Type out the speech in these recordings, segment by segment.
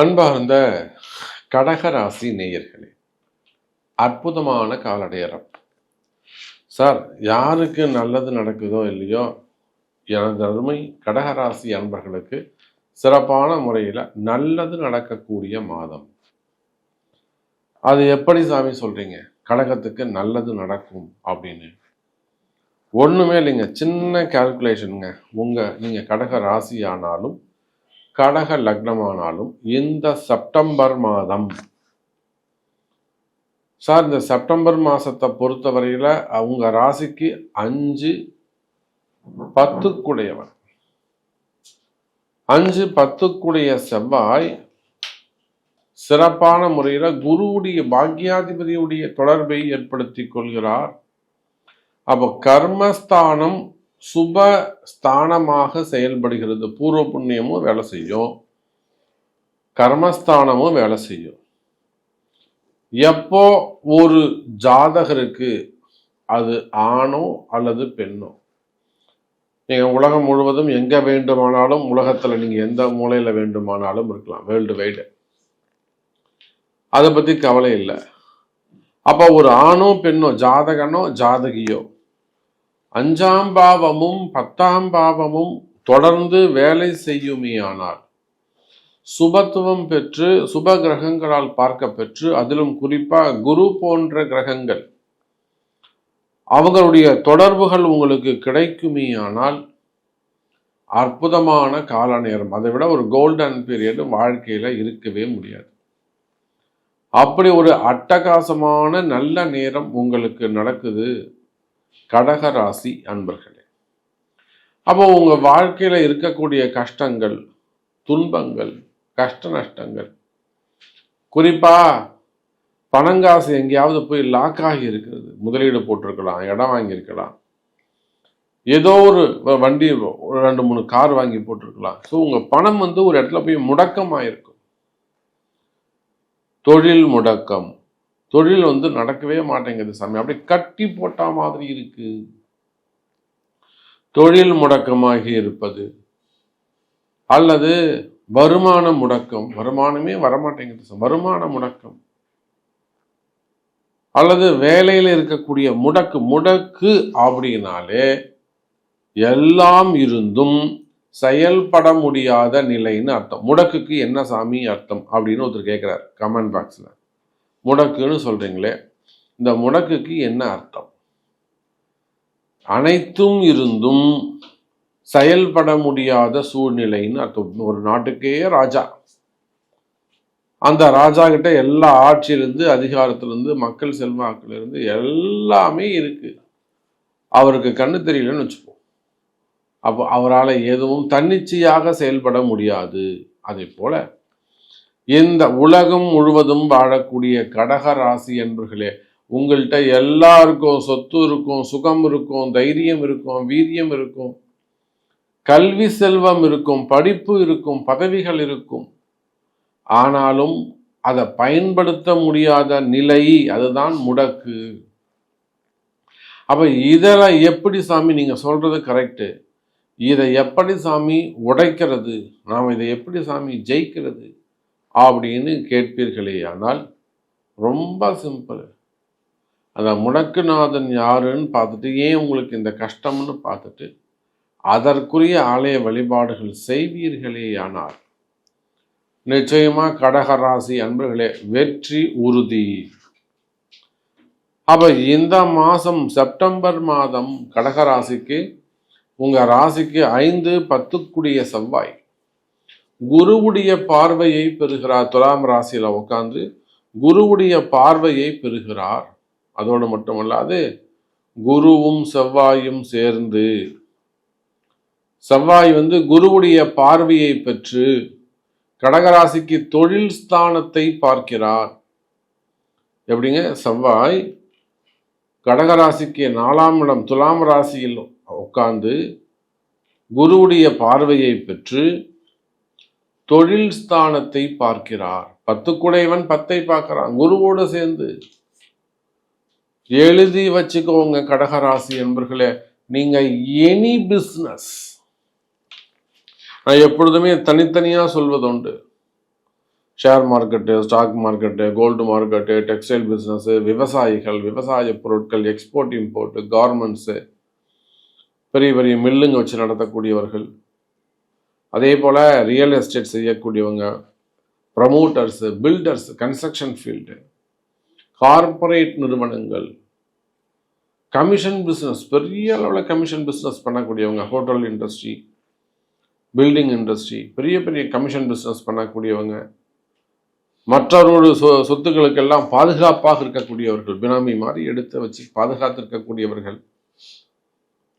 அன்பார்ந்த கடகராசி நேயர்களே அற்புதமான காலடையறம். சார் யாருக்கு நல்லது நடக்குதோ இல்லையோ எனது அருமை கடகராசி அன்பர்களுக்கு சிறப்பான முறையில் நல்லது நடக்கக்கூடிய மாதம். அது எப்படி சாமி சொல்றீங்க? கடகத்துக்கு நல்லது நடக்கும் அப்படின்னு. ஒன்றுமே இல்லைங்க சின்ன கால்குலேஷனுங்க உங்கள் நீங்கள் கடக ராசி ஆனாலும் கடக லக்னமானாலும் இந்த செப்டம்பர் மாதம். சார் இந்த செப்டம்பர் மாசத்தை பொறுத்தவரையில அவங்க ராசிக்கு அஞ்சு பத்துக்குடையவன். அஞ்சு பத்துக்குடைய செவ்வாய் சிறப்பான முறையில குருவுடைய பாக்யாதிபதியுடைய தொடர்பை ஏற்படுத்தி கொள்கிறார். அப்போ கர்மஸ்தானம் சுப ஸ்தானமாக செயல்படுகிறது. பூர்வ புண்ணியமும் வேலை செய்யும். கர்மஸ்தானமும் வேலை செய்யும். எப்போ ஒரு ஜாதகருக்கு அது ஆணோ அல்லது பெண்ணோ? நீங்கள் உலகம் முழுவதும் எங்கே வேண்டுமானாலும் உலகத்தில் நீங்கள் எந்த மூலையில் வேண்டுமானாலும் இருக்கலாம். World wide. அதை பற்றி கவலை இல்லை. அப்போ ஒரு ஆணோ பெண்ணோ ஜாதகனோ ஜாதகியோ அஞ்சாம் பாவமும் பத்தாம் பாவமும் தொடர்ந்து வேலை செய்யுமேயானால் சுபத்துவம் பெற்று சுப கிரகங்களால் பார்க்க பெற்று அதிலும் குறிப்பாக குரு போன்ற கிரகங்கள் அவங்களுடைய தொடர்புகள் உங்களுக்கு கிடைக்குமேயானால் அற்புதமான கால நேரம். அதை விட ஒரு கோல்டன் பீரியட் வாழ்க்கையில் இருக்கவே முடியாது. அப்படி ஒரு அட்டகாசமான நல்ல நேரம் உங்களுக்கு நடக்குது. கடக ராசி அன்பர்களே அப்போ உங்க வாழ்க்கையில இருக்கக்கூடிய கஷ்டங்கள் துன்பங்கள் கஷ்ட நஷ்டங்கள் குறிப்பா பணங்காசு எங்கேயாவது போய் லாக் ஆகி இருக்கிறது. முதலீடு போட்டிருக்கலாம் இடம் வாங்கியிருக்கலாம். ஏதோ ஒரு வண்டி ஒரு ரெண்டு மூணு கார் வாங்கி போட்டிருக்கலாம். ஸோ உங்க பணம் வந்து ஒரு இடத்துல போய் முடக்கமாயிருக்கும். தொழில் முடக்கம் தொழில் வந்து நடக்கவே மாட்டேங்குது சாமி. அப்படியே கட்டி போட்ட மாதிரி இருக்கு. தொழில் முடக்கமாகி இருப்பது அல்லது வருமான முடக்கம். வருமானமே வரமாட்டேங்குது வருமான முடக்கம். அல்லது வேலையில் இருக்கக்கூடிய முடக்கு முடக்கு அப்படின்னாலே எல்லாம் இருந்தும் செயல்பட முடியாத நிலைன்னு அர்த்தம். முடக்குக்கு என்ன சாமி அர்த்தம் அப்படின்னு ஒருத்தர் கேட்குறாரு கமெண்ட் பாக்ஸில். முடக்குன்னு சொல்றீங்களே இந்த முடக்குக்கு என்ன அர்த்தம்? அனைத்தும் இருந்தும் செயல்பட முடியாத சூழ்நிலைன்னு அர்த்தம். ஒரு நாட்டுக்கே ராஜா. அந்த ராஜா கிட்ட எல்லா ஆட்சியிலிருந்து அதிகாரத்திலிருந்து மக்கள் செல்வாக்குல இருந்து எல்லாமே இருக்கு. அவருக்கு கண்ணு தெரியலன்னு வச்சுப்போம். அப்போ அவரால் எதுவும் தன்னிச்சையாக செயல்பட முடியாது. அதே போல இந்த உலகம் முழுவதும் வாழக்கூடிய கடக ராசி என்பர்களே உங்கள்கிட்ட எல்லாருக்கும் சொத்து இருக்கும் சுகம் இருக்கும் தைரியம் இருக்கும் வீரியம் இருக்கும் கல்வி செல்வம் இருக்கும் படிப்பு இருக்கும் பதவிகள் இருக்கும். ஆனாலும் அதை பயன்படுத்த முடியாத நிலை அதுதான் முடக்கு. அப்ப இதெல்லாம் எப்படி சாமி நீங்க சொல்றது கரெக்டு இதை எப்படி சாமி உடைக்கிறது? நாம் இதை எப்படி சாமி ஜெயிக்கிறது? அப்படின்னு கேட்பீர்களே ஆனால் ரொம்ப சிம்பிள். அந்த முடக்குநாதன் யாருன்னு பார்த்துட்டு ஏன் உங்களுக்கு இந்த கஷ்டம்னு பார்த்துட்டு அதற்குரிய ஆலய வழிபாடுகள் செய்வீர்களே ஆனால் நிச்சயமா கடகராசி அன்பர்களே வெற்றி உறுதி. அப்போ இந்த மாசம் செப்டம்பர் மாதம் கடகராசிக்கு உங்க ராசிக்கு ஐந்து பத்துக்குடிய செவ்வாய். குருவுடைய பார்வையை பெறுகிறார். துலாம் ராசியில் உட்காந்து குருவுடைய பார்வையை பெறுகிறார். அதோடு மட்டுமல்லாது குருவும் செவ்வாயும் சேர்ந்து செவ்வாய் வந்து குருவுடைய பார்வையை பெற்று கடகராசிக்கு தொழில் ஸ்தானத்தை பார்க்கிறார். எப்படிங்க? செவ்வாய் கடகராசிக்கு நாலாம் இடம் துலாம் ராசியில் உட்கார்ந்து குருவுடைய பார்வையை பெற்று தொழில் ஸ்தானத்தை பார்க்கிறார். பத்து குடைவன் பத்தை பார்க்கிறான். குருவோடு சேர்ந்து. எழுதி வச்சுக்கோங்க கடகராசி என்பர்களே. நீங்க எனி பிஸ்னஸ் நான் எப்பொழுதுமே தனித்தனியா சொல்வதுண்டு. Share market stock market gold market textile business விவசாயிகள் விவசாய பொருட்கள் எக்ஸ்போர்ட் இம்போர்ட்டு கார்மெண்ட்ஸு பெரிய பெரிய மில்லுங்க வச்சு நடத்தக்கூடியவர்கள். அதே போல் ரியல் எஸ்டேட் செய்யக்கூடியவங்க promoters builders construction field corporate நிறுவனங்கள் கமிஷன் பிஸ்னஸ் பெரிய அளவில் கமிஷன் பிஸ்னஸ் பண்ணக்கூடியவங்க ஹோட்டல் இண்டஸ்ட்ரி பில்டிங் இண்டஸ்ட்ரி பெரிய பெரிய கமிஷன் பிஸ்னஸ் பண்ணக்கூடியவங்க மற்றவரோட சொ சொத்துக்களுக்கெல்லாம் பாதுகாப்பாக இருக்கக்கூடியவர்கள் பினாமி மாதிரி எடுத்து வச்சு பாதுகாத்து இருக்கக்கூடியவர்கள்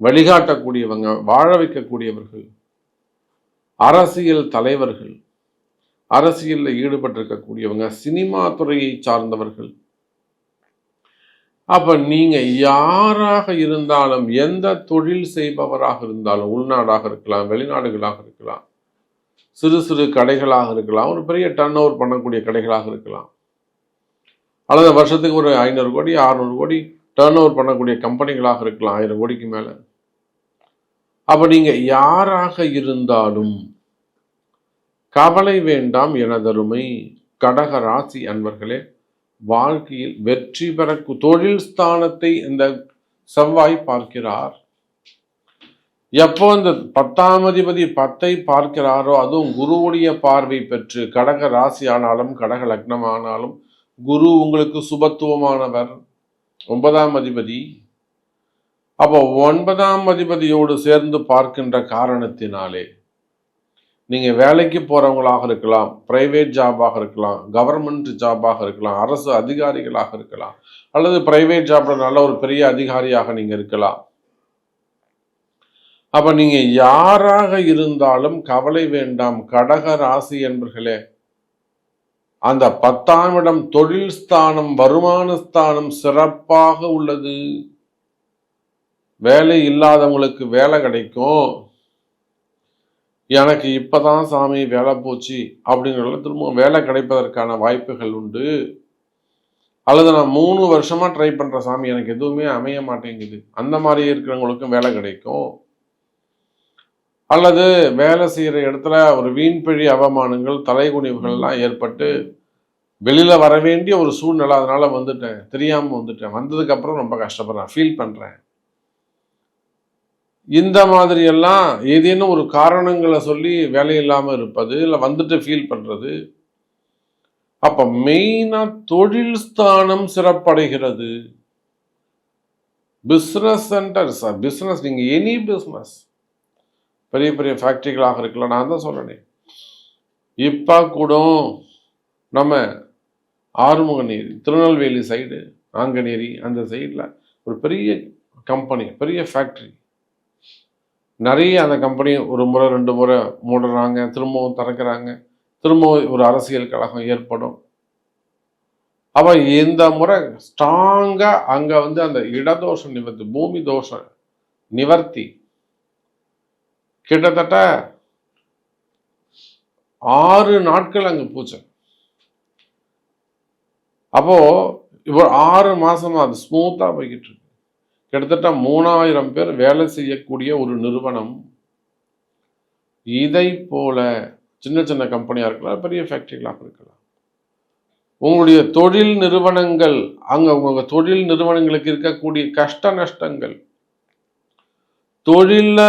வழிகாட்டக்கூடியவங்க வாழ வைக்கக்கூடியவர்கள் அரசியல் தலைவர்கள் அரசியலில் ஈடுபட்டிருக்கக்கூடியவங்க சினிமா துறையை சார்ந்தவர்கள். அப்ப நீங்க யாராக இருந்தாலும் எந்த தொழில் செய்பவராக இருந்தாலும் உள்நாடாக இருக்கலாம் வெளிநாடுகளாக இருக்கலாம் சிறு சிறு கடைகளாக இருக்கலாம் ஒரு பெரிய டர்ன் ஓவர் பண்ணக்கூடிய கடைகளாக இருக்கலாம். அல்லது வருஷத்துக்கு ஒரு ஐநூறு கோடி அறுநூறு கோடி டர்ன் ஓவர் பண்ணக்கூடிய கம்பெனிகளாக இருக்கலாம் ஆயிரம் கோடிக்கு மேலே. அப்போ நீங்கள் யாராக இருந்தாலும் கவலை வேண்டாம் எனதருமை கடக ராசி அன்பர்களே வாழ்க்கையில் வெற்றி பெற தொழில் ஸ்தானத்தை இந்த செவ்வாய் பார்க்கிறார். எப்போ இந்த பத்தாம் அதிபதி பத்தை பார்க்கிறாரோ அதுவும் குருவுடைய பார்வை பெற்று கடக ராசி ஆனாலும் கடக லக்னம் ஆனாலும் குரு உங்களுக்கு சுபத்துவமானவர். ஒன்பதாம் அதிபதி அப்போ ஒன்பதாம் அதிபதியோடு சேர்ந்து பார்க்கின்ற காரணத்தினாலே நீங்கள் வேலைக்கு போகிறவங்களாக இருக்கலாம் பிரைவேட் ஜாபாக இருக்கலாம் கவர்மெண்ட் ஜாபாக இருக்கலாம் அரசு அதிகாரிகளாக இருக்கலாம் அல்லது பிரைவேட் ஜாப்பில் நல்ல ஒரு பெரிய அதிகாரியாக நீங்கள் இருக்கலாம். அப்போ நீங்கள் யாராக இருந்தாலும் கவலை வேண்டாம் கடக ராசி என்பர்களே. அந்த பத்தாம் இடம் தொழில் ஸ்தானம் வருமான ஸ்தானம் சிறப்பாக உள்ளது. வேலை இல்லாதவங்களுக்கு வேலை கிடைக்கும். எனக்கு இப்பதான் சாமி வேலை போச்சு அப்படிங்கிறதுல திரும்ப வேலை கிடைப்பதற்கான வாய்ப்புகள் உண்டு. அல்லது நான் மூணு வருஷமா ட்ரை பண்ற சாமி எனக்கு எதுவுமே அமைய மாட்டேங்குது. அந்த மாதிரி இருக்கிறவங்களுக்கும் வேலை கிடைக்கும். அல்லது வேலை செய்கிற இடத்துல ஒரு வீண்பழி அவமானங்கள் தலைகுனிவுகள்லாம் ஏற்பட்டு வெளியில் வர வேண்டிய ஒரு சூழ்நிலை அதனால வந்துட்டேன். தெரியாமல் வந்துட்டேன். வந்ததுக்கப்புறம் ரொம்ப கஷ்டப்படுறேன். ஃபீல் பண்ணுறேன் இந்த மாதிரி எல்லாம் ஏதேனும் ஒரு காரணங்களை சொல்லி வேலை இல்லாமல் இருப்பது இல்லை வந்துட்டு ஃபீல் பண்ணுறது அப்போ மெயினாக தொழில் ஸ்தானம் சிறப்படைகிறது. பிஸ்னஸ் சென்டர் சார் பிஸ்னஸ் நீங்கள் எனி பிஸ்னஸ் பெரிய பெரிய ஃபேக்ட்ரிகளாக இருக்கலாம். நான் தான் சொல்கிறேனே இப்போ கூட நம்ம ஆறுமுகநேரி திருநெல்வேலி சைடு ஆங்கநேரி அந்த சைடில் ஒரு பெரிய கம்பெனி பெரிய ஃபேக்ட்ரி நிறைய அந்த கம்பெனி ஒரு முறை ரெண்டு முறை மூடுறாங்க திரும்பவும் திறக்கிறாங்க. திரும்பவும் ஒரு அரசியல் கழகம் ஏற்படும். அப்போ இந்த முறை ஸ்ட்ராங்காக அங்கே வந்து அந்த இடதோஷம் நிவர்த்தி பூமி தோஷம் நிவர்த்தி. கிட்டத்தட்ட ஆறு நாட்கள் அங்கே பூச்சை அப்போ இப்போ ஆறு மாசமா அது ஸ்மூத்தா போய்கிட்டு இருக்கு. கிட்டத்தட்ட மூணாயிரம் பேர் வேலை செய்யக்கூடிய ஒரு நிறுவனம். இதை போல சின்ன சின்ன கம்பெனியாக இருக்கலாம் பெரிய ஃபேக்டரிகளாக இருக்கலாம். உங்களுடைய தொழில் நிறுவனங்கள் அங்கே உங்க தொழில் நிறுவனங்களுக்கு இருக்கக்கூடிய கஷ்ட நஷ்டங்கள் தொழிலில்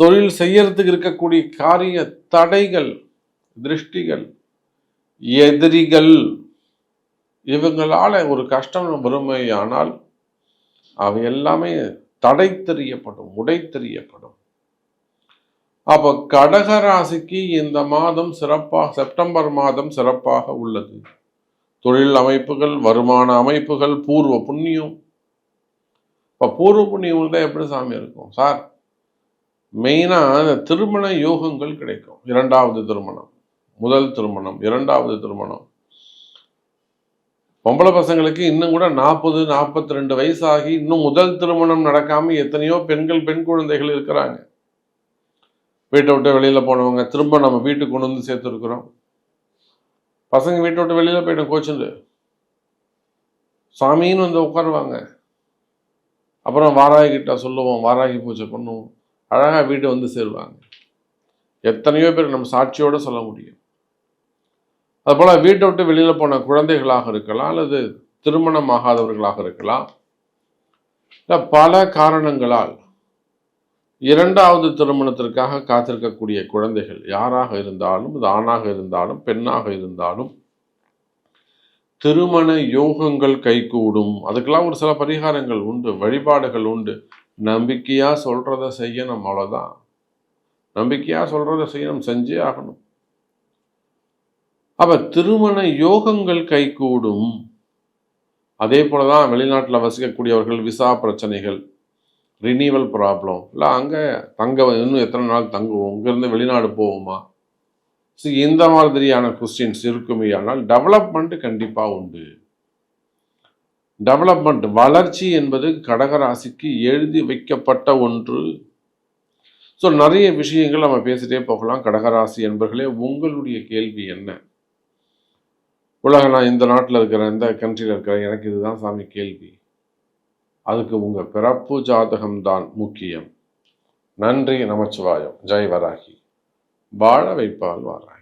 தொழில் செய்யறதுக்கு இருக்கக்கூடிய காரிய தடைகள் திருஷ்டிகள் எதிரிகள் இவங்களால ஒரு கஷ்டம் வறுமையானால் அவை எல்லாமே தடை தெரியப்படும் உடை தெரியப்படும் அப்போ கடக ராசிக்கு இந்த மாதம் சிறப்பாக செப்டம்பர் மாதம் சிறப்பாக உள்ளது. தொழில் அமைப்புகள் வருமான அமைப்புகள் பூர்வ புண்ணியம். இப்போ பூர்வ புண்ணியம் தான் எப்படி சாமி இருக்கும்? சார் மெயினாக இந்த திருமண யோகங்கள் கிடைக்கும். இரண்டாவது திருமணம் முதல் திருமணம் இரண்டாவது திருமணம். பொம்பளை பசங்களுக்கு இன்னும் கூட நாற்பது நாற்பத்தி ரெண்டு வயசாகி இன்னும் முதல் திருமணம் நடக்காம எத்தனையோ பெண்கள் பெண் குழந்தைகள் இருக்கிறாங்க. வீட்டை விட்டு வெளியில போனவங்க திரும்ப நம்ம வீட்டுக்கு கொண்டு வந்து சேர்த்துருக்குறோம். பசங்க வீட்டை விட்டு வெளியில போயிட்டு கோச்சுண்டு சாமின்னு வந்து உட்காருவாங்க. அப்புறம் வாராகி கிட்ட சொல்லுவோம் வாராகி பூஜை பண்ணுவோம். அழகாக வீட்டை வந்து சேருவாங்க. எத்தனையோ பேர் நம்ம சாட்சியோடு சொல்ல முடியும். அதுபோல் வீட்டை விட்டு வெளியில் போன குழந்தைகளாக இருக்கலாம் அல்லது திருமணமாகாதவர்களாக இருக்கலாம். இல்லை பல காரணங்களால் இரண்டாவது திருமணத்திற்காக காத்திருக்கக்கூடிய குழந்தைகள் யாராக இருந்தாலும் அது ஆணாக இருந்தாலும் பெண்ணாக இருந்தாலும் திருமண யோகங்கள் கைகூடும். அதுக்கெல்லாம் ஒரு சில பரிகாரங்கள் உண்டு வழிபாடுகள் உண்டு. நம்பிக்கையாக சொல்கிறத செய்யணும் அவ்வளோதான் நம்பிக்கையாக சொல்கிறத செய்யணும் செஞ்சே ஆகணும். அப்ப திருமண யோகங்கள் கைகூடும். அதே போலதான் வெளிநாட்டில் வசிக்கக்கூடியவர்கள் விசா பிரச்சனைகள் ரினியூவல் ப்ராப்ளம் இல்லை அங்கே தங்க இன்னும் எத்தனை நாள் தங்குவோம்? இங்கேருந்து வெளிநாடு போவோமா? ஸோ இந்த மாதிரியான கொஸ்டின்ஸ் இருக்குமே ஆனால் டெவலப்மெண்ட் கண்டிப்பாக உண்டு. டெவலப்மெண்ட் வளர்ச்சி என்பது கடகராசிக்கு எழுதி வைக்கப்பட்ட ஒன்று. ஸோ நிறைய விஷயங்கள் நம்ம பேசிட்டே போகலாம். கடகராசி என்பர்களே உங்களுடைய கேள்வி என்ன? உலக நான் இந்த நாட்டில் இருக்கிற இந்த கண்ட்ரியில் இருக்கிற எனக்கு இதுதான் சாமி கேள்வி. அதுக்கு உங்கள் பிறப்பு ஜாதகம்தான் முக்கியம். நன்றி நமச்சிவாயம். ஜெய் வராகி. வாழ வைப்பால் வாராகி.